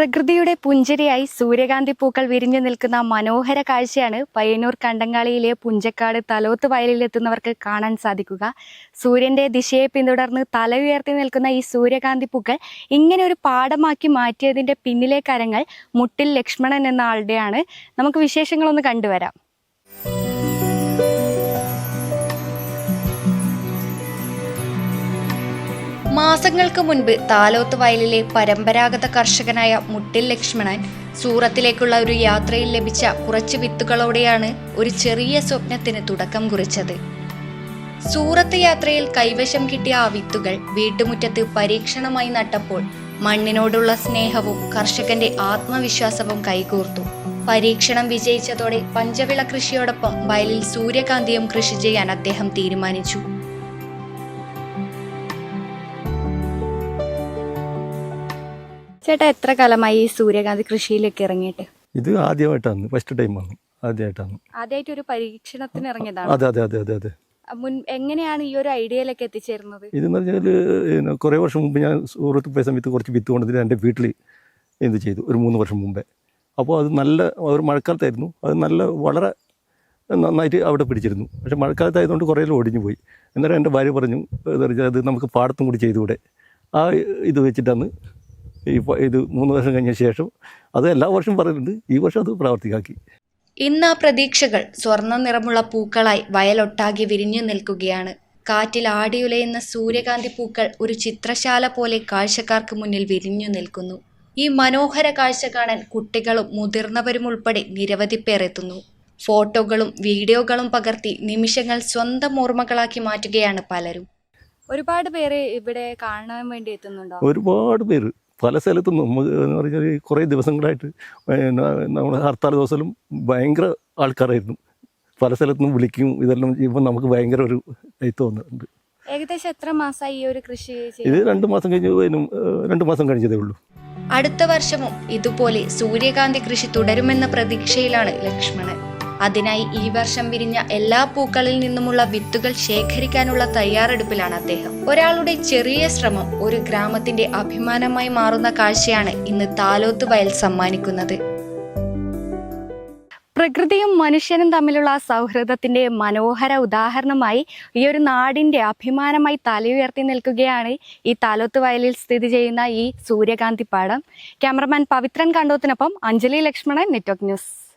പ്രകൃതിയുടെ പുഞ്ചിരിയായി സൂര്യകാന്തി പൂക്കൾ വിരിഞ്ഞു നിൽക്കുന്ന മനോഹര കാഴ്ചയാണ് പയ്യന്നൂർ കണ്ടങ്ങാളിയിലെ പുഞ്ചക്കാട് തലോത്ത് വയലിലെത്തുന്നവർക്ക് കാണാൻ സാധിക്കുക. സൂര്യന്റെ ദിശയെ പിന്തുടർന്ന് തല ഉയർത്തി നിൽക്കുന്ന ഈ സൂര്യകാന്തി പൂക്കൾ ഇങ്ങനെ ഒരു പാടമാക്കി മാറ്റിയതിന്റെ പിന്നിലെ കരങ്ങൾ മുട്ടിൽ ലക്ഷ്മണൻ എന്ന ആളുടെയാണ്. നമുക്ക് വിശേഷങ്ങളൊന്ന് കണ്ടുവരാം. മാസങ്ങൾക്ക് മുൻപ് താലോത്ത് വയലിലെ പരമ്പരാഗത കർഷകനായ മുട്ടിൽ ലക്ഷ്മണൻ സൂറത്തിലേക്കുള്ള ഒരു യാത്രയിൽ ലഭിച്ച കുറച്ച് വിത്തുകളോടെയാണ് ഒരു ചെറിയ സ്വപ്നത്തിന് തുടക്കം കുറിച്ചത്. സൂറത്ത് യാത്രയിൽ കൈവശം കിട്ടിയ ആ വിത്തുകൾ വീട്ടുമുറ്റത്ത് പരീക്ഷണമായി നട്ടപ്പോൾ മണ്ണിനോടുള്ള സ്നേഹവും കർഷകന്റെ ആത്മവിശ്വാസവും കൈകോർത്തു. പരീക്ഷണം വിജയിച്ചതോടെ പഞ്ചവിള കൃഷിയോടൊപ്പം വയലിൽ സൂര്യകാന്തിയും കൃഷി ചെയ്യാൻ അദ്ദേഹം തീരുമാനിച്ചു. ചേട്ടാ എത്ര കാലമായി ഈ സൂര്യകാന്തി കൃഷിയിലേക്ക് ഇറങ്ങിയിട്ട്? ഇത് ആദ്യമായിട്ടാണ്. ഫസ്റ്റ് ടൈം ആണ്. ആദ്യമായിട്ടാണ്. ആദ്യമായിട്ട് ഒരു പരീക്ഷണത്തിന് ഇറങ്ങിയതാണ്. അതെ അതെ അതെ അതെ അതെ. മുൻ എങ്ങനെയാണ് ഈ ഒരു ഐഡിയയിലേക്ക് എത്തിച്ചേരുന്നത് ഇതെന്ന് പറഞ്ഞാൽ കുറേ വർഷം മുമ്പ് ഞാൻ സൂറത്ത് പോയ സമയത്ത് കുറച്ച് വിത്ത് കൊണ്ടതിന് എന്റെ വീട്ടിൽ എന്ത് ചെയ്തു? ഒരു മൂന്ന് വർഷം മുമ്പേ. അപ്പോൾ അത് നല്ല ഒരു മഴക്കാലത്തായിരുന്നു. അത് നല്ല വളരെ നന്നായിട്ട് അവിടെ പിടിച്ചിരുന്നു. പക്ഷെ മഴക്കാലത്തായതുകൊണ്ട് കുറേ ഒടിഞ്ഞു പോയി. എന്നാലും എന്റെ ഭാര്യ പറഞ്ഞു അത് നമുക്ക് പാടത്തും കൂടി ചെയ്തുകൂടെ? ആ ഇത് വെച്ചിട്ടാണ് ഈ പ- ഇത് മൂന്ന് വർഷം കഴിഞ്ഞ ശേഷം അത് എല്ലാ വർഷവും പറയുന്നുണ്ട്. ഈ വർഷം അത് പ്രാവർത്തികമാക്കി. ഇന്ന് ആ പ്രതീക്ഷകൾ സ്വർണ നിറമുള്ള പൂക്കളായി വയലൊട്ടാകെ വിരിഞ്ഞു നിൽക്കുകയാണ്. കാറ്റിൽ ആടിയുലയുന്ന സൂര്യകാന്തി പൂക്കൾ ഒരു ചിത്രശാല പോലെ കാഴ്ചക്കാർക്ക് മുന്നിൽ വിരിഞ്ഞു നിൽക്കുന്നു. ഈ മനോഹര കാഴ്ച കാണാൻ കുട്ടികളും മുതിർന്നവരും ഉൾപ്പെടെ നിരവധി പേർ എത്തുന്നു. ഫോട്ടോകളും വീഡിയോകളും പകർത്തി നിമിഷങ്ങൾ സ്വന്തം ഓർമ്മകളാക്കി മാറ്റുകയാണ് പലരും. ഒരുപാട് പേര് ഇവിടെ കാണാൻ വേണ്ടി എത്തുന്നുണ്ടോ? ഒരുപാട് പേര്. പല സ്ഥലത്തും നമുക്ക് എന്ന് പറഞ്ഞാൽ കുറേ ദിവസങ്ങളായിട്ട് നമ്മൾ നമ്മുടെ ഹർത്താൽ ദിവസത്തിലും ഭയങ്കര ആൾക്കാരായിരുന്നു. പല സ്ഥലത്തുനിന്നും വിളിക്കും ഇതെല്ലാം ചെയ്യുമ്പോൾ നമുക്ക് ഭയങ്കര ഒരു ഇത് തോന്നുന്നുണ്ട് ഏകദേശം എത്ര മാസമായി ഈ ഒരു കൃഷി ഇത് രണ്ട് മാസം കഴിഞ്ഞ് രണ്ട് മാസം കഴിഞ്ഞതേ ഉള്ളൂ. അടുത്ത വർഷവും ഇതുപോലെ സൂര്യകാന്തി കൃഷി തുടരുമെന്ന പ്രതീക്ഷയിലാണ് ലക്ഷ്മണൻ. അതിനായി ഈ വർഷം വിരിഞ്ഞ എല്ലാ പൂക്കളിൽ നിന്നുമുള്ള വിത്തുകൾ ശേഖരിക്കാനുള്ള തയ്യാറെടുപ്പിലാണ് അദ്ദേഹം. ഒരാളുടെ ചെറിയ ശ്രമം ഒരു ഗ്രാമത്തിന്റെ അഭിമാനമായി മാറുന്ന കാഴ്ചയാണ് ഇന്ന് താലോത്ത് വയൽ സമ്മാനിക്കുന്നത്. പ്രകൃതിയും മനുഷ്യനും തമ്മിലുള്ള സൗഹൃദത്തിന്റെ മനോഹര ഉദാഹരണമായി ഈ ഒരു നാടിന്റെ അഭിമാനമായി തലയുയർത്തി നിൽക്കുകയാണ് ഈ താലോത്ത് വയലിൽ സ്ഥിതി ചെയ്യുന്ന ഈ സൂര്യകാന്തി പാടം. ക്യാമറമാൻ പവിത്രൻ കണ്ടോത്തിനൊപ്പം അഞ്ജലി ലക്ഷ്മണൻ നെറ്റ്വർക്ക് ന്യൂസ്.